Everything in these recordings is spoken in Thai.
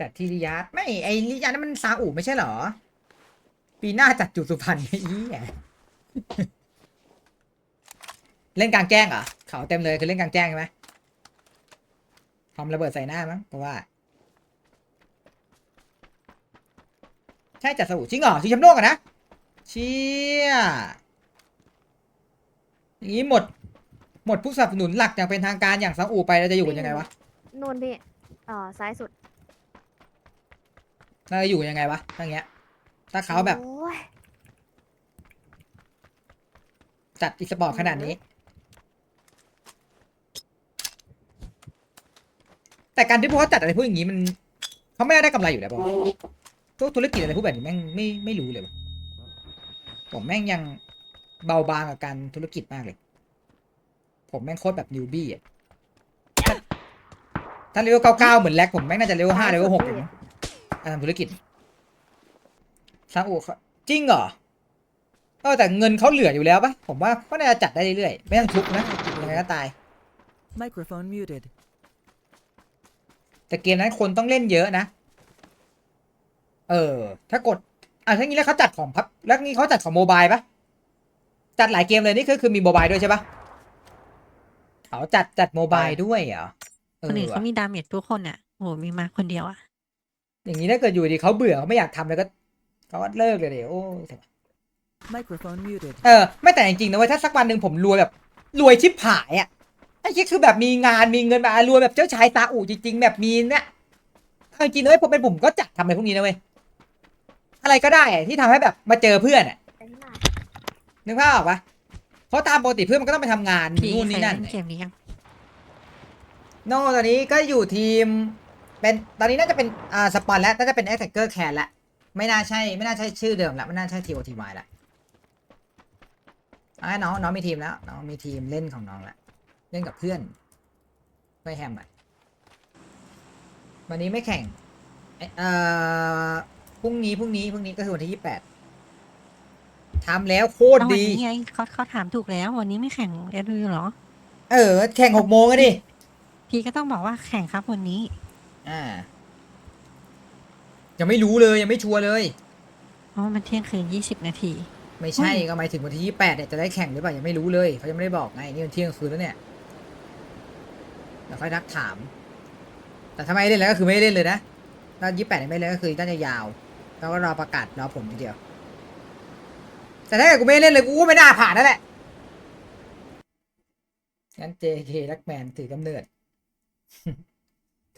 จัดที่ริยาดไม่ไอริยาดนั่นมันซาอุไม่ใช่เหรอ ปีหน้าจัดจุสุพรรณไอ้เหี้ยเล่นกลางแจ้งเหรอเขาเต็มเลยคือเล่นกลางแจ้งใช่ไหมทำระเบิดใส่หน้ามั้งเพราะว่า ใช่จัดสาอุจริงเหรอชิงแชมป์โลกอะนะเชี่ยอย่างนี้หมด หมดผู้สนับสนุนหลักอย่างเป็นทางการอย่างซาอุไปเราจะอยู่กันยังไงวะนู่นพี่เอ่อซ้ายสุด เราจะอยู่กันยังไงวะถ้าอย่างเงี้ย ถ้าเขาแบบโอ้ยจัดอีสปอร์ตขนาดนี้ แต่การที่พวกเขาจัดอะไรพวกอย่างนี้มันเขาไม่ได้ได้กำไรอยู่แล้วป่ะตัวธุรกิจอะไรพวกแบบนี้แม่งไม่ไม่รู้เลยวะผมแม่งยังเบาบางกับการธุรกิจมากเลย ผมแม่งโคตรแบบนิวบี้อะถ้าถ้าเลเวลเก้าเก้าเหมือนแลกผมแม่งน่าจะเลเวลห้าเลเวลหกอย่างการ ทำธุรกิจซาอุเขาจริงเหรอเออแต่เงินเขาเหลืออยู่แล้วปะผมว่าก็น่าจะจัดได้เรื่อยๆไม่ต้องทุบนะยังไงก็ตาย Microphone muted. แต่เกมนั้นคนต้องเล่นเยอะนะ เออ ถ้ากดอะถ้างี้แล้วเขาจัดของพับแล้วงี้เขาจัดของโมบายปะจัดหลายเกมเลยนี่คือคือมีโมบายด้วยใช่ปะเขาจัดจัดโมบายด้วยเหรอเอคนอื่นอเขาว่ะมีดาเมจทุกคนอะโอ้โหมีมาคนเดียวอะ อย่างนี้ถ้าเกิดอยู่ดีเขาเบื่อเขาไม่อยากทำแล้วก็เขาก็เลิกเลยเดี๋ยวโอ้ย Microphone muted. เออไม่แต่จริงๆนะเว้ยถ้าสักวันหนึ่งผมรวยแบบ รวยชิบหายอะไอ้ที่คือแบบมีงานมีเงินมารวยแบบเจ้าชายซาอุจริงๆ แบบมีเนี่ยเอาจริงๆนะเว้ยผมเป็นผมก็จัดทำอะไรพวกนี้นะเว้ยอะไรก็ได้อะที่ทำให้แบบมาเจอเพื่อนอะไปที่ไหนนึกภาพออกปะเพราะตามปกติเพื่อนมันก็ต้องไปทำงานพี่นู่นเคนี่ยนั่นเล่น เกมนี้ยัง โน่ตอนนี้ก็อยู่ทีม เป็นตอนนี้น่าจะเป็นอ่าสปอนแล้วน่าจะเป็นแอ t แทกเกอร์แคนละไม่น่าใช่ไม่น่าใช่ชื่อเดิมละไม่น่าใช่ทีโอทีวายละอะน้องน้องมีทีมแล้วน้องมีทีมเล่นของน้องละเล่นกับเพื่อนไม่แฮมอะวันนี้ไม่แข่งเอ่อเอ่อพรุ่งนี้พรุ่งนี้พรุ่งนี้ก็คือวันที่ยี่แปดทำแล้วโคตรเอาวันดีนี้ไงเขาเขาถามถูกแล้ว วันนี้ไม่แข่งเอดูหรอ เออ แข่งหกโมงอะดิ พี่ก็ต้องบอกว่าแข่งครับวันนี้ อ่า ยังไม่รู้เลยยังไม่ชัวร์เลย เพราะว่ามันเที่ยงคืนยี่สิบนาที ไม่ใช่อุ้ยก็หมายถึงวันที่ยี่แปดเนี่ยจะได้แข่งหรือเปล่ายังไม่รู้เลยเขายังไม่ได้บอกไงนี่มันเที่ยงคืนแล้วเนี่ยเดี๋ยวค่อยทักถาม แต่ถ้าไม่เล่นแล้วก็คือไม่เล่นเลยนะถ้ายี่แปดไม่เล่นก็คือน่าจะยาวแล้วก็รอประกาศรอผลทีเดียว แต่ถ้าเกิดกูไม่เล่นเลยกูก็ไม่น่าผ่านนั่นแหละงั้น JK รักแมนถือกำเนิด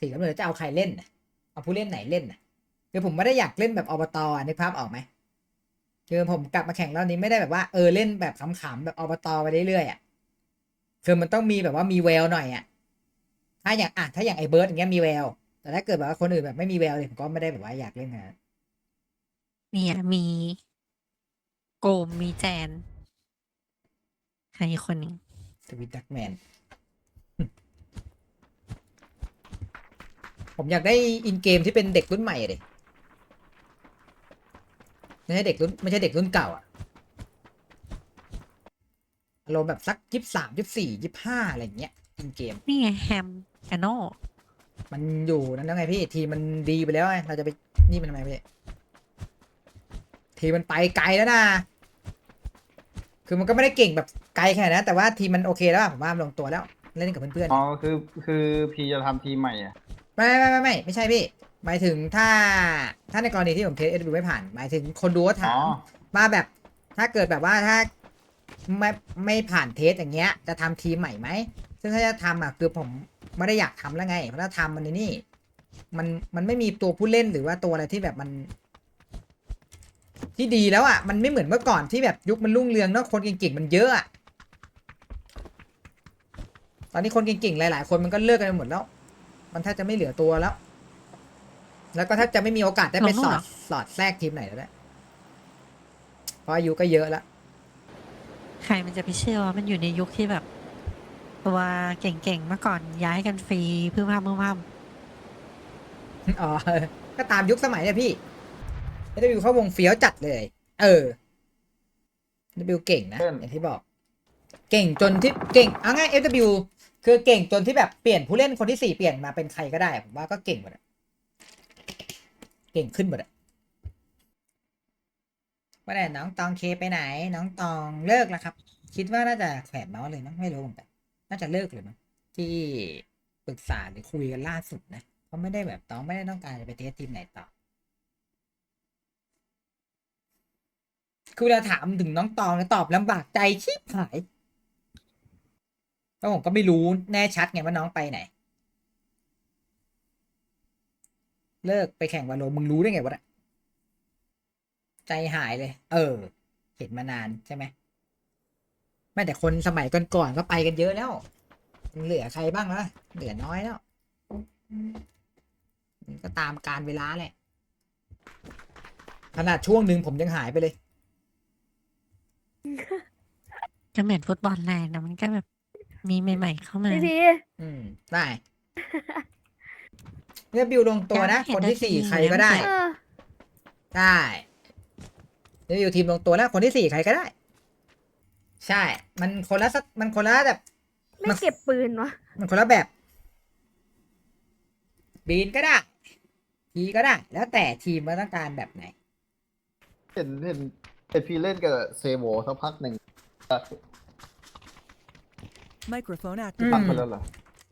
ถือกำเนิดจะเอาใครเล่นน่ะเอาผู้เล่นไหนเล่นน่ะคือผมไม่ได้อยากเล่นแบบอบตอะนึกภาพออกไหมคือผมกลับมาแข่งรอบนี้ไม่ได้แบบว่าเออเล่นแบบขำๆแบบอบตไปเรื่อยๆอะคือมันต้องมีแบบว่ามีแววหน่อยอะถ้าอย่างอะถ้าอย่างไอ้เบิร์ดอย่างเงี้ยมีแวว แต่ถ้าเกิดแบบว่าคนอื่นแบบไม่มีแววเลยผมก็ไม่ได้แบบว่าอยากเล่นงานเนี่ยมีโกมมีแจนใครอีกคนหนึ่งทวิตดักแมน ผมอยากได้อินเกมที่เป็นเด็กรุ่นใหม่อะดิไม่ใช่เด็กรุ่นไม่ใช่เด็กรุ่นเก่าอะอารมณ์แบบสักยี่สามยี่สี่ยี่ห้าอะไรอย่างเงี้ยอินเกม นี่ไงแฮมแอนโนมันอยู่นั่นแล้วไงพี่ทีมมันดีไปแล้วไงเราจะไปนี่มันทำไมพี่ทีมมันไปไกลแล้วนะคือมันก็ไม่ได้เก่งแบบไกลขนาดนั้นแต่ว่าทีมมันโอเคแล้วอะผมว่ามันลงตัวแล้วเล่นกับเพื่อนอ๋อคือคือพีจะทำทีมใหม่อะๆ ไม่ไม่ไม่ไม่ไม่ใช่พี่ หมายถึงถ้าถ้าในกรณีที่ผมเทสเอดูไม่ผ่าน หมายถึงคนดูก็ถาอ๋มอว่าแบบ ถ้าเกิดแบบว่าถ้าไม่ไม่ผ่านเทสอย่างเงี้ย จะทำทีมใหม่ไหมซึ่งถ้าจะทำอะคือผมไม่ได้อยากทำแล้วไง เพราะถ้าทำมันในนี่ มันมันไม่มีตัวผู้เล่นหรือว่าตัวอะไรที่แบบมัน ที่ดีแล้วอะมันไม่เหมือนเมื่อก่อนที่แบบยุคมันรุ่งเรืองเนอะคนเก่งๆมันเยอะอะตอนนี้คนเก่งๆหลายๆ คนมันก็เลิกกันไปหมดแล้ว มันแทบจะไม่เหลือตัวแล้ว แล้วก็แทบจะไม่มีโอกาสได้ไปสอดสอดแทรกทีมไหนแล้วด้วยเพราะอายุก็เยอะแล้วใครมันจะไปเชื่อว่ามันอยู่ในยุคที่แบบ ตัวเก่งๆเมื่อก่อนย้ายกันฟรีเพื่อพามเพื่อพามอ๋อ ก็ตามยุคสมัยอะพี่เอวิวเข้าวงเฟี้ยวจัดเลย เออเอวิวเก่งนะเพื่อนอย่างที่บอก เก่งจนที่เก่งเอาง่าย FW คือเก่งจนที่แบบเปลี่ยนผู้เล่นคนที่สี่เปลี่ยนมาเป็นใครก็ได้ผมว่าก็เก่งหมดอะเก่งขึ้นหมดอะว่าแต่น้องตองเคไปไหน น้องตองเลิกแล้วครับ คิดว่าน่าจะแขวนเมาส์เลยมั้งไม่รู้เหมือนกันน่าจะเลิกเลยมั้งที่ปรึกษาหรือคุยกันล่าสุดนะเขาไม่ได้แบบตองไม่ได้ต้องการจะไปเทสทีมไหนต่อคือเวลาถามถึงน้องตองตอบลำบากใจชิบหาย แล้วผมก็ไม่รู้แน่ชัดไงว่าน้องไปไหน เลิกไปแข่งวาโลมึงรู้ได้ไงวะใจหายเลย เออ เห็นมานานใช่ไหมไม่แต่คนสมัยก่อนๆก็ไปกันเยอะแล้ว เหลือใครบ้างละเหลือน้อยแล้วก็ตามการเวลาแหละ ขนาดช่วงหนึ่งผมยังหายไปเลย ก็เหมือนฟุตบอลแลนด์นะมันก็แบบ มีใหม่ ๆ เข้ามา พี่พีอืม ได้เนี่ยบิวลงตัวนะอยากให้คนที่เห็นสี่นาทีใครก็ได้ เออได้เนี่ยบิวทีมลงตัวแล้ว คนที่สี่ใครก็ได้ ใช่ มันคนละสักมันคนละแบบ ไม่เก็บปืนวะมันคนละแบบ บีนก็ได้พีก็ได้ แล้วแต่ทีมว่าต้องการแบบไหน เห็นเห็นเห็นพี่เล่นกับเซโวสักพักหนึ่ง Microphone อื activated. พักมไปแล้วเหรอ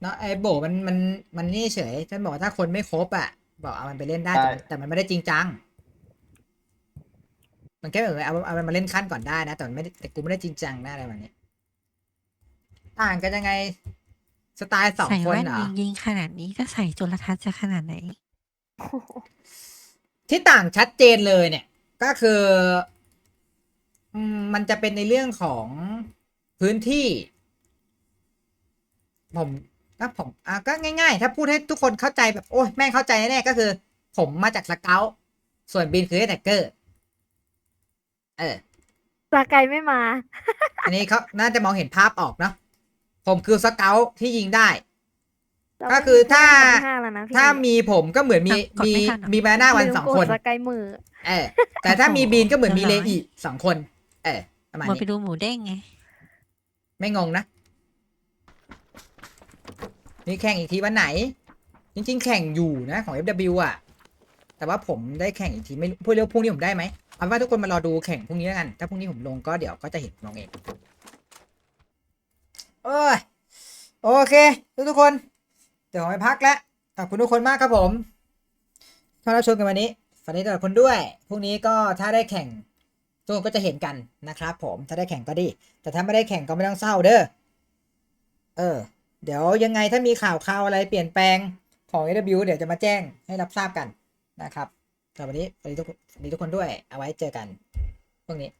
เนาะไอ้โบมันมันมันนี่เฉยฉันบอกว่าถ้าคนไม่ครบอะ บอกเอามันไปเล่นได้ใช่แต่แต่มันไม่ได้จริงจัง มันแค่แบบเอาเอามันมาเล่นขั้นก่อนได้นะ แต่มันไม่ได้แต่กูไม่ได้จริงจังนะอะไรแบบนี้ต่างกันยังไงสไตล์สองใส่คนแว่นเหรอ ยิงๆขนาดนี้ก็ใส่จุลทรรศน์จะขนาดไหน ที่ต่างชัดเจนเลยเนี่ย ก็คืออืมมันจะเป็นในเรื่องของพื้นที่ ผมก็ผมอะก็ง่าย ๆ ถ้าพูดให้ทุกคนเข้าใจแบบโอ้ยแม่งเข้าใจแน่ๆก็คือ ผมมาจากสเกลส่วนบินคือแท็กเกอร์ เออสกายไม่มา อันนี้เขาน่าจะมองเห็นภาพออกเนาะผมคือสเกลที่ยิงได้เราก็คือถ้าไม่มีคนที่ห้าแล้วนะพี่ถ้ามีผมก็เหมือนมีอะกดมีไม่ทันเหรอมีแบาน่าวันลืมสองกดคน สกายมือ เออ แต่ถ้ามีบีนก็เหมือนมีเรีเลยบร้อยอีสองคน เออประมาณหมดไปนี้ดูหมูเด้งไง ไม่งงนะ นี่แข่งอีกทีวันไหน จริง ๆ แข่งอยู่นะของ FW อะ แต่ว่าผมได้แข่งอีกทีไม่พูดเร็วพรุ่งนี้ผมได้ไหมเอาว่าทุกคนมารอดูแข่งพรุ่งนี้แล้วกัน ถ้าพรุ่งนี้ผมลงก็เดี๋ยวก็จะเห็นลงเองโอ้ยโอเค ทุกทุกคน เดี๋ยวผมไปพักแล้วขอบคุณทุกคนมากครับผมที่ารับชมกันวันนี้ฝันดีตลอดคนด้วยพรุ่งนี้ก็ถ้าได้แข่งทุกคนก็จะเห็นกันนะครับผมถ้าได้แข่งก็ดี แต่ถ้าไม่ได้แข่งก็ไม่ต้องเศร้าเด้อเออ เดี๋ยวยังไงถ้ามีข่าวข่าวอะไรเปลี่ยนแปลงของ AW เดี๋ยวจะมาแจ้งให้รับทราบกันนะครับสำหรับวันนี้สวัสดีทุกคนสวัสดีทุกคนด้วยเอาไว้เจอกันพรุ่งนี้